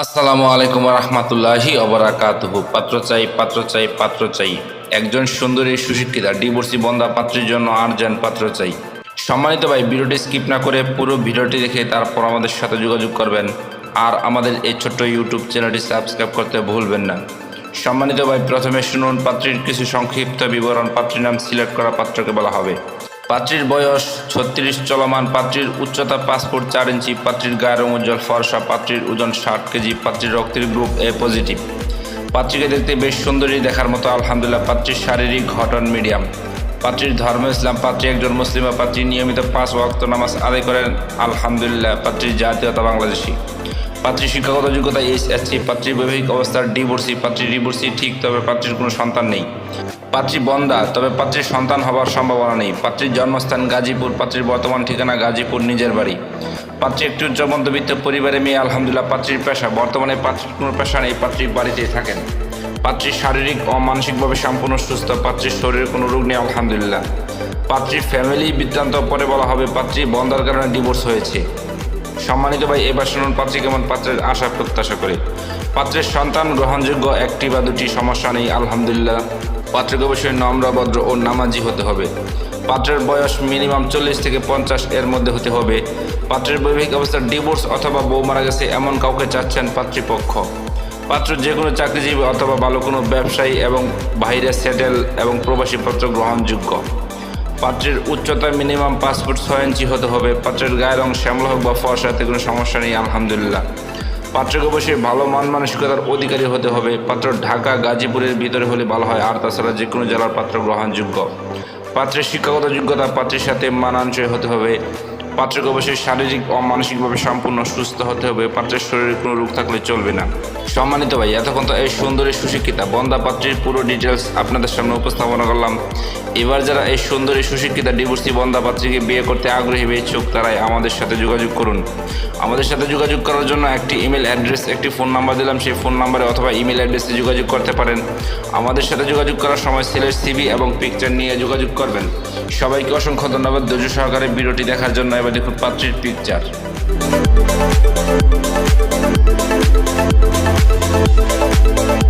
আসসালামু আলাইকুম রহমতুল্লাহি অবরাকাতহু পাত্র চাই পাত্র চাই পাত্র চাই। একজন সুন্দরী সুশিক্ষিতা, ডিভোর্সি বন্ধা পাত্রের জন্য আর্জেন্ট পাত্র চাই। সম্মানিত ভাই, ভিডিওটি স্কিপ না করে পুরো ভিডিওটি দেখে তারপর আমাদের সাথে যোগাযোগ করবেন। আর আমাদের এই ছোট্ট ইউটিউব চ্যানেলটি সাবস্ক্রাইব করতে ভুলবেন না। সম্মানিত ভাই, প্রথমে শুনুন পাত্রীর কিছু সংক্ষিপ্ত বিবরণ। পাত্রীর নাম সিলেক্ট করা পাত্রকে বলা হবে। পাত্রীর বয়স ছত্রিশ, চলমান পাত্রীর উচ্চতা পাঁচ ফুট চার ইঞ্চি, পাত্রীর গায়ের রং উজ্জ্বল, ফর্সা, পাত্রীর ওজন ষাট কেজি, পাত্রীর রক্তের গ্রুপ এ পজিটিভ। পাত্রীকে দেখতে বেশ সুন্দরী দেখার মতো, আলহামদুলিল্লাহ, পাত্রীর শারীরিক ঘটন মিডিয়াম। পাত্রীর ধর্ম ইসলাম, পাত্রী একজন মুসলিমা পাত্রী নিয়মিত পাঁচ ওয়াক্ত নামাজ আদায় করেন। আলহামদুলিল্লাহ পাত্রীর জাতীয়তা বাংলাদেশি। পাত্রীর শিক্ষাগত যোগ্যতা এইচএসসি পাত্রীর বৈবাহিক অবস্থার ডিভোর্সি পাত্রীর ডিভোর্সি ঠিক, তবে পাত্রীর কোনো সন্তান নেই। পাত্রী বন্দা, তবে পাত্রীর সন্তান হবার সম্ভাবনা নেই। পাত্রীর জন্মস্থান গাজীপুর, পাত্রীর বর্তমান ঠিকানা গাজীপুর, নিজের বাড়ি। পাত্রী একটি উচ্চ মধ্যবিত্ত পরিবারে মেয়ে, আলহামদুলিল্লাহ, পাত্রীর পেশা। বর্তমানে পাত্রীর কোনো পেশা নেই পাত্রীর বাড়িতেই থাকেন। পাত্রীর শারীরিক ও মানসিকভাবে সম্পূর্ণ সুস্থ, পাত্রীর শরীরে কোনো রোগ নেই, আলহামদুলিল্লাহ। পাত্রীর ফ্যামিলি বৃত্তান্ত পরে বলা হবে, পাত্রী বন্দার কারণে ডিভোর্স হয়েছে। সম্মানিত ভাই, এবার শুনুন পাত্রী কেমন পাত্রের আশা, প্রত্যাশা করে। পাত্রের সন্তান গ্রহণযোগ্য একটি বা দুটি সমস্যা নেই, আলহামদুলিল্লাহ। পাত্রকে অবশ্যই নম্র, ভদ্র ও নামাজি হতে হবে। পাত্রের বয়স মিনিমাম চল্লিশ থেকে পঞ্চাশ এর মধ্যে হতে হবে। পাত্রের বৈবাহিক অবস্থার ডিভোর্স অথবা বউ মারা গেছে এমন কাউকে চাচ্ছেন পাত্রীপক্ষ। পাত্র যে কোনো চাকরিজীবী অথবা ভালো কোনো ব্যবসায়ী এবং বাইরে সেটেল এবং প্রবাসী পাত্র গ্রহণযোগ্য। পাত্রের উচ্চতা মিনিমাম পাঁচ ফুট ছয় ইঞ্চি হতে হবে। পাত্রের গায়ের রং শ্যামলা হোক বা ফর্সাতে কোনো সমস্যা নেই, আলহামদুলিল্লাহ। পাত্রকে অবশ্যই ভালো মান মানসিকতার অধিকারী হতে হবে। পাত্র ঢাকা, গাজীপুরের ভিতরে হলে ভালো হয়, আর তাছাড়া যে কোনো জেলার পাত্র গ্রহণযোগ্য। পাত্রের শিক্ষাগত যোগ্যতা পাত্রের সাথে মানানসই হতে হবে। পাত্রকে অবশ্যই শারীরিক ও মানসিকভাবে সম্পূর্ণ সুস্থ হতে হবে। পাত্রের শরীরে কোনো রোগ থাকলে চলবে না। সম্মানিত ভাই, এতক্ষণ তো এই সুন্দরী সুশিক্ষিতা। বন্দা পাত্রীর পুরো ডিটেলস আপনাদের সামনে উপস্থাপনা করলাম। এবার যারা এই সুন্দরী সুশিক্ষিতা ডিভোর্সি বন্দা পাত্রীকে বিয়ে করতে আগ্রহী ইচ্ছুক, তারাই আমাদের সাথে যোগাযোগ করুন। আমাদের সাথে যোগাযোগ করার জন্য একটি ইমেল অ্যাড্রেস একটি ফোন নাম্বার দিলাম। সেই ফোন নাম্বারে অথবা ইমেল অ্যাড্রেসে যোগাযোগ করতে পারেন। আমাদের সাথে যোগাযোগ করার সময় ছেলের সিবি এবং পিকচার নিয়ে যোগাযোগ করবেন। সবাইকে অসংখ্য ধন্যবাদ। ধৈর্য সহকারে ভিডিওটি দেখার জন্য এবার দেখুন পাত্রীর পিকচার। Thank